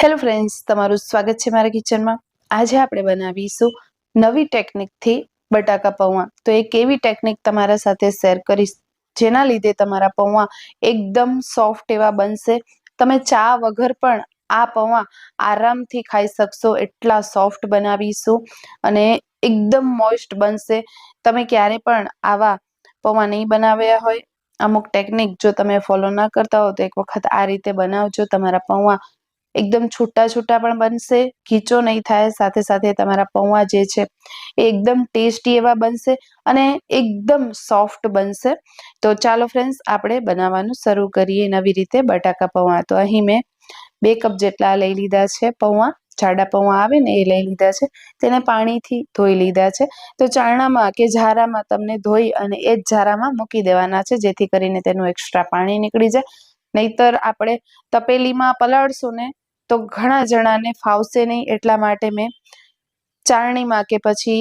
Hello friends તમારું સ્વાગત છે મારા કિચનમાં આજે આપણે બનાવીશું નવી ટેકનિકથી બટાકા પૌવા. તો એક એવી ટેકનિક તમારા સાથે શેર કરીશ, જેના લીધે તમારા પૌવા એકદમ સોફ્ટ એવા બનશે. તમે ચા વગર પણ આ પૌવા આરામથી ખાઈ શકશો, એટલા સોફ્ટ બનાવીશું અને એકદમ મોઇસ્ટ બનશે. તમે ક્યારે પણ આવા પૌવા નહીં બનાવ્યા હોય, અમુક ટેકનિક જો તમે ફોલો ના કરતા હો તો એક વખત આ રીતે બનાવજો. તમારા પૌવા એકદમ છૂટા છૂટા પણ બનશે, ખીચો નહીં થાય, સાથે સાથે તમારા પૌવા જે છે એ એકદમ ટેસ્ટી એવા બનશે અને એકદમ સોફ્ટ બનશે. તો ચાલો ફ્રેન્ડ્સ આપણે બનાવવાનું શરૂ કરીએ નવી રીતે બટાકા પૌવા. તો અહીં મેં બે કપ જેટલા લઈ લીધા છે પૌવા. જાડા પૌવા આવે ને એ લઈ લીધા છે. તેને પાણીથી ધોઈ લીધા છે. તો ચારણામાં કે ઝારામાં તમને ધોઈ અને એ જ ઝારામાં મૂકી દેવાના છે, જેથી કરીને તેનું એક્સ્ટ્રા પાણી નીકળી જાય. નહીતર આપણે તપેલીમાં પલાળશું ને તો ઘણા જણાને ફાવશે નહીં એટલા માટે મેં ચારણીમાં કે પછી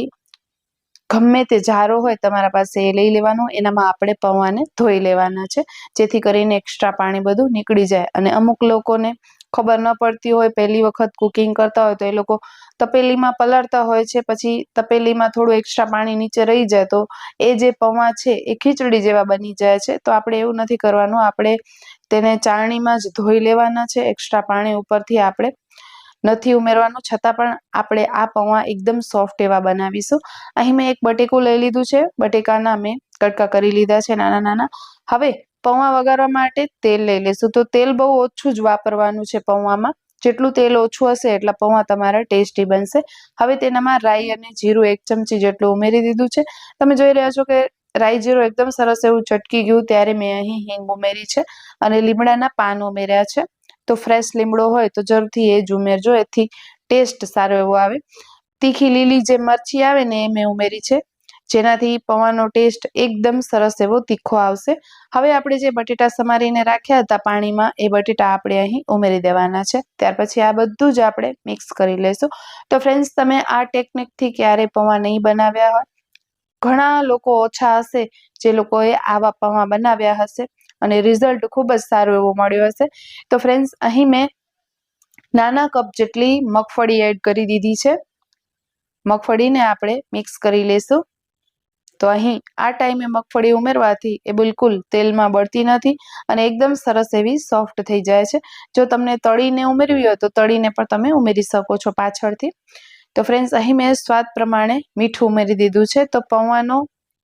ગમે તે જારો હોય તમારા પાસે એ લઈ લેવાનો, એનામાં આપણે પૌવાને ધોઈ લેવાના છે, જેથી કરીને એક્સ્ટ્રા પાણી બધું નીકળી જાય. અને અમુક લોકોને ખબર ન પડતી હોય, પહેલી વખત કુકિંગ કરતા હોય તો એ લોકો તપેલીમાં પલાળતા હોય છે, પછી તપેલીમાં થોડું એક્સ્ટ્રા પાણી નીચે રહી જાય તો એ જે પૌવા છે એ ખીચડી જેવા બની જાય છે. તો આપણે એવું નથી કરવાનું, આપણે તેને ચાળણીમાં જ ધોઈ લેવાના છે એક્સ્ટ્રા પાણી ઉપરથી આપણે નથી ઉમેરવાનું. છતાં પણ આપણે આ પૌવા એકદમ સોફ્ટ એવા બનાવીશું. અહીં મેં એક બટેકું લઈ લીધું છે. બટેકાના મેં કટકા કરી લીધા છે નાના નાના. હવે પૌવા વગાડવા માટે તેલ લઈ લેશું તો તેલ બહુ ઓછું જ વાપરવાનું છે પૌવામાં. જેટલું તેલ ઓછું હશે એટલા પૌવા તમારા ટેસ્ટી બનશે. હવે તેનામાં રાઈ અને જીરું એક ચમચી જેટલું ઉમેરી દીધું છે. તમે જોઈ રહ્યા છો કે રાઈ જીરું એકદમ સરસ એવું ચટકી ગયું. ત્યારે મેં અહીં હિંગ ઉમેરી છે અને લીમડાના પાન ઉમેર્યા છે. તો ફ્રેશ લીમડો હોય તો જરૂરથી એ જ ઉમેરજો, એથી ટેસ્ટ સારો એવો આવે. તીખી લીલી જે મરચી આવે ને એ મેં ઉમેરી છે, જેનાથી પૌવાનો ટેસ્ટ એકદમ સરસ એવો તીખો આવશે. હવે આપણે જે બટેટા સમારીને રાખ્યા હતા પાણીમાં, એ બટેટા આપણે અહીં ઉમેરી દેવાના છે. ત્યાર પછી આ બધું જ આપણે મિક્સ કરી લઈશું તો ફ્રેન્ડ્સ તમે આ ટેકનિકથી ક્યારે પૌવા નહીં બનાવ્યા હોય? ઘણા લોકો ઓછા હશે જે લોકોએ આવા પૌવા બનાવ્યા હશે. અને રિઝલ્ટ ખૂબ જ સારું એવું મળ્યું હશે. તો ફ્રેન્ડ્સ અહીં મેં નાના કપ જેટલી મગફળી એડ કરી દીધી છે. મગફળીને આપણે મિક્સ કરી લેશું. તો અહીં આ ટાઈમે મગફળી ઉમેરવાથી એ બિલકુલ તેલમાં બળતી નથી અને એકદમ સરસ એવી સોફ્ટ થઈ જાય છે. જો તમને તળીને ઉમેરવી હોય તો તળીને પણ તમે ઉમેરી શકો છો પાછળથી. તો ફ્રેન્ડ્સ અહીં મેં સ્વાદ પ્રમાણે મીઠું ઉમેરી દીધું છે. તો પૌવાનો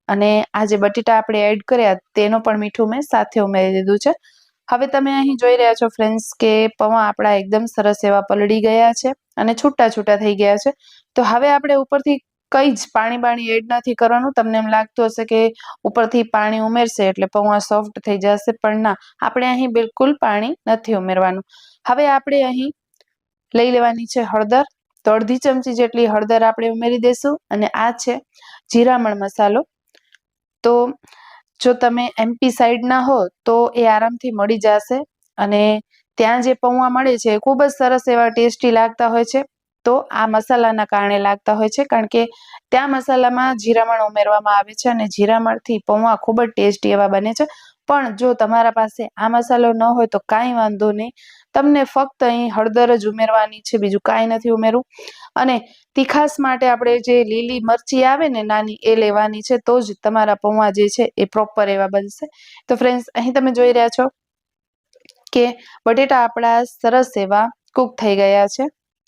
અને આ જે બટેટા આપણે એડ કર્યા, તેનો પણ મીઠું મેં સાથે ઉમેરી દીધું છે. હવે તમે અહીં જોઈ રહ્યા છો ફ્રેન્ડ્સ કે પૌવા આપણા એકદમ સરસ એવા પલળી ગયા છે અને છૂટા છૂટા થઈ ગયા છે. તો હવે આપણે ઉપરથી કઈ જ પાણી બાણી એડ નથી કરવાનું. તમને એમ લાગતું હશે કે ઉપરથી પાણી ઉમેરશે એટલે પૌવા સોફ્ટ થઈ જશે, પણ ના, આપણે અહીં બિલકુલ પાણી નથી ઉમેરવાનું. હવે આપણે અહીં લઈ લેવાની છે હળદર. તો અડધી ચમચી જેટલી હળદર આપણે ઉમેરી દઈશું અને આ છે જીરામણ મસાલો. તો જો તમે એમપી સાઈડના હો, તો એ આરામથી મળી જશે. અને ત્યાં જે પૌવા મળે છે, એ ખૂબ જ સરસ એવા ટેસ્ટી લાગતા હોય છે. તો આ મસાલાના કારણે લાગતા હોય છે, કારણ કે ત્યાં મસાલામાં જીરામણ ઉમેરવામાં આવે છે અને જીરામણથી પૌવા ખૂબ જ ટેસ્ટી એવા બને છે. પણ જો તમારા પાસે આ મસાલો ન હોય તો કાંઈ વાંધો નહીં. તમને ફક્ત અહીં હળદર જ ઉમેરવાની છે, બીજું કાંઈ નથી ઉમેરવું. અને તીખાસ માટે આપણે જે લીલી મરચી આવે ને નાની એ લેવાની છે, તો જ તમારા પૌવા જે છે એ પ્રોપર એવા બનશે. તો ફ્રેન્ડ્સ અહીં તમે જોઈ રહ્યા છો કે બટેટા આપણા સરસ એવા કૂક થઈ ગયા છે.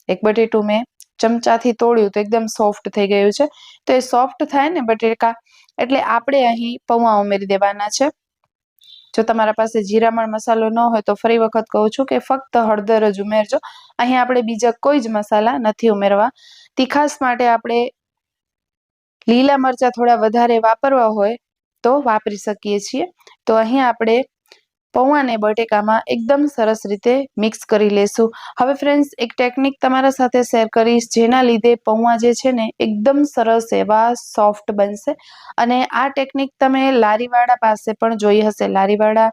એક બટેટું મેં ચમચાથી તોડ્યું તો એકદમ સોફ્ટ થઈ ગયું છે. તો એ સોફ્ટ થાય ને બટેકા એટલે આપણે અહીં પૌવા ઉમેરી દેવાના છે. જો તમારા પાસે જીરામણ મસાલો ન હોય તો ફરી વખત કહું છું કે ફક્ત હળદર જ ઉમેરજો. અહીંયા આપણે બીજા કોઈ જ મસાલા નથી ઉમેરવા. તીખાસ માટે આપણે લીલા મરચા થોડા વધારે વાપરવા હોય તો વાપરી શકીએ છીએ. તો અહીં આપણે પૌવા અને બટેકામાં એકદમ સરસ રીતે મિક્સ કરી લેશું. હવે ફ્રેન્ડ્સ એક ટેકનિક તમારા સાથે શેર કરીશ, જેના લીધે પૌવા જે છે ને એકદમ સરસ એવા સોફ્ટ બનશે. અને આ ટેકનિક તમે લારીવાળા પાસે પણ જોઈ હશે. લારીવાળા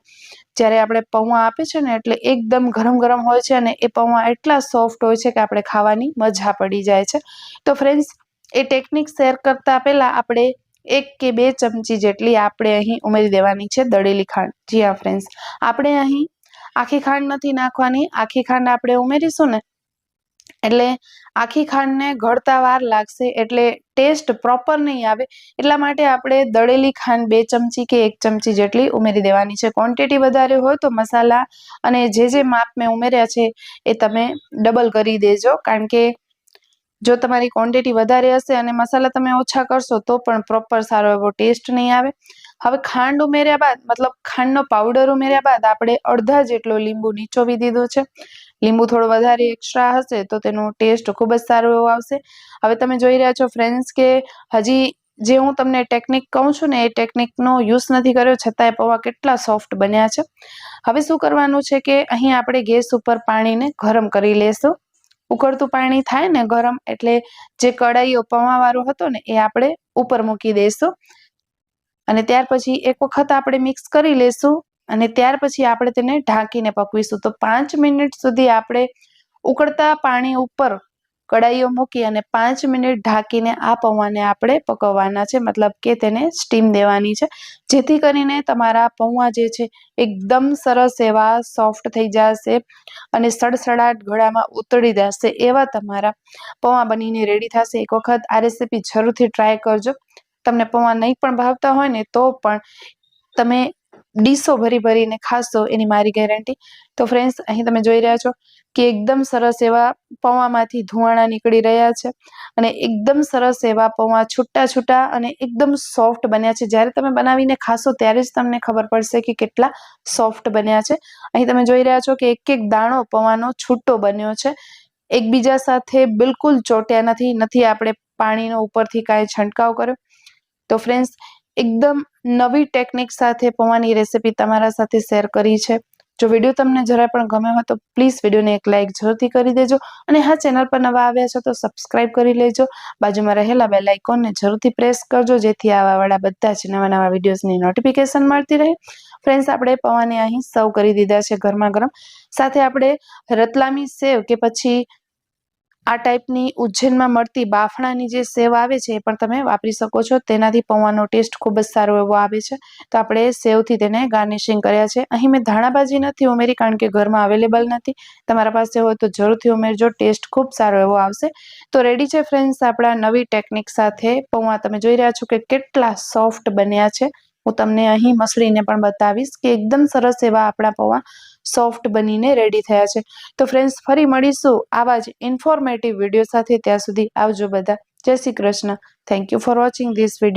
જ્યારે આપણે પૌવા આપે છે ને, એટલે એકદમ ગરમ ગરમ હોય છે અને એ પૌવા એટલા સોફ્ટ હોય છે કે આપણે ખાવાની મજા પડી જાય છે. તો ફ્રેન્ડ્સ એ ટેકનિક શેર કરતા પહેલા આપણે એક કે બે ચમચી જેટલી આપણે અહીં ઉમેરી દેવાની છે દળેલી ખાંડ. જી હા ફ્રેન્ડ્સ આપણે અહીં આખી ખાંડ નથી નાખવાની. આખી ખાંડ આપણે ઉમેરીશું ને, એટલે આખી ખાંડને ઘડતા વાર લાગશે એટલે ટેસ્ટ પ્રોપર નહીં આવે. એટલા માટે આપણે દળેલી ખાંડ બે ચમચી કે એક ચમચી જેટલી ઉમેરી દેવાની છે. ક્વોન્ટિટી વધારે હોય તો મસાલા અને જે જે માપ મેં ઉમેર્યા છે એ તમે ડબલ કરી દેજો. કારણ કે જો તમારી ક્વોન્ટિટી વધારે હશે અને મસાલા તમે ઓછા કરશો, તો પણ પ્રોપર સારો એવો ટેસ્ટ નહીં આવે. હવે ખાંડ ઉમેર્યા બાદ, મતલબ ખાંડનો પાવડર ઉમેર્યા બાદ આપણે અડધા જેટલો લીંબુ નીચોવી દીધો છે. લીંબુ થોડો વધારે એક્સ્ટ્રા હશે, તો તેનો ટેસ્ટ ખૂબ જ સારો એવો આવશે. હવે તમે જોઈ રહ્યા છો ફ્રેન્ડ્સ કે હજી જે હું તમને ટેકનિક કહું છું ને, એ ટેકનિકનો યુઝ નથી કર્યો, છતાંય પૌવા કેટલા સોફ્ટ બન્યા છે. હવે શું કરવાનું છે કે અહીં આપણે ગેસ ઉપર પાણીને ગરમ કરી લેશું. ઉકળતું પાણી થાય ને ગરમ એટલે જે કડાઈઓ પૌવાવાળો હતો ને એ આપણે ઉપર મૂકી દઈશું. અને ત્યાર પછી એક વખત આપણે મિક્સ કરી લેશું અને ત્યાર પછી આપણે તેને ઢાંકીને પકવીશું. તો પાંચ મિનિટ સુધી આપણે ઉકળતા પાણી ઉપર કડાઈઓ મૂકી અને પાંચ મિનિટ ઢાંકીને આ પૌવાને આપણે પકવવાના છે. મતલબ કે તેને સ્ટીમ દેવાની છે. જેથી કરીને તમારા પૌવા જે છે, એકદમ સરસ એવા સોફ્ટ થઈ જશે અને સડસડાટ ગળામાં ઉતરી જશે એવા તમારા પૌવા બનીને રેડી થશે. એક વખત આ રેસીપી જરૂરથી ટ્રાય કરજો. તમને પૌવા નહીં પણ ભાવતા હોય ને તો પણ તમે ડીશો ભરી ભરીને ખાશો, એની મારી ગેરંટી. તો ફ્રેન્ડ્સ અહીં તમે જોઈ રહ્યા છો કે એકદમ સરસ એવા પૌવામાંથી ધુવાણા નીકળી રહ્યા છે અને એકદમ સરસ એવા પૌવા છૂટા છૂટા અને એકદમ સોફ્ટ બન્યા છે. જ્યારે તમે બનાવીને ખાશો ત્યારે જ તમને ખબર પડશે કે કેટલા સોફ્ટ બન્યા છે. અહીં તમે જોઈ રહ્યા છો કે એક એક દાણો પૌવાનો છૂટો બન્યો છે. એકબીજા સાથે બિલકુલ ચોટ્યા નથી નથી આપણે પાણીનો ઉપરથી કાંઈ છંટકાવ કર્યો. તો ફ્રેન્ડ્સ એકદમ નવી ટેકનિક સાથે પૌવાની રેસીપી તમારા સાથે શેર કરી છે. જો વીડિયો તમને જરા પણ ગમે હોય તો પ્લીઝ વિડીયોને એક લાઇક જરૂરથી કરી દેજો અને હા ચેનલ પર નવા આવ્યા છો તો સબસ્ક્રાઇબ કરી લેજો. બાજુમાં રહેલા બેલ આઇકોનને જરૂરથી પ્રેસ કરજો, જેથી આવાવાળા બધા જ નવા નવા વિડીયોઝની નોટિફિકેશન મળતી રહે. ફ્રેન્ડ્સ આપણે પૌવાને અહીં સર્વ કરી દીધા છે ગરમા ગરમ. સાથે આપણે રતલામી સેવ કે પછી આ ટાઈપની ઉજ્જૈનમાં મળતી બાફણાની જે સેવ આવે છે એ પણ તમે વાપરી શકો છો. તેનાથી પૌવાનો ટેસ્ટ ખૂબ જ સારો એવો આવે છે. તો આપણે સેવથી તેને ગાર્નિશિંગ કર્યા છે. અહીં મેં ધાણાભાજી નથી ઉમેરી કારણ કે ઘરમાં અવેલેબલ નથી. તમારા પાસે હોય તો જરૂરથી ઉમેરજો. ટેસ્ટ ખૂબ સારો એવો આવશે. તો રેડી છે ફ્રેન્ડ્સ આપણા નવી ટેકનિક સાથે પૌવા તમે જોઈ રહ્યા છો કે કેટલા સોફ્ટ બન્યા છે. હું તમને અહીં મસળીને પણ બતાવીશ કે એકદમ સરસ એવા આપણા પૌવા સોફ્ટ બનીને રેડી થયા છે. તો ફ્રેન્ડ્સ ફરી મળીશું આવા જ ઇન્ફોર્મેટિવ વીડિયો સાથે. ત્યાં સુધી આવજો બધા. જય Shri Krishna. Thank you for watching this video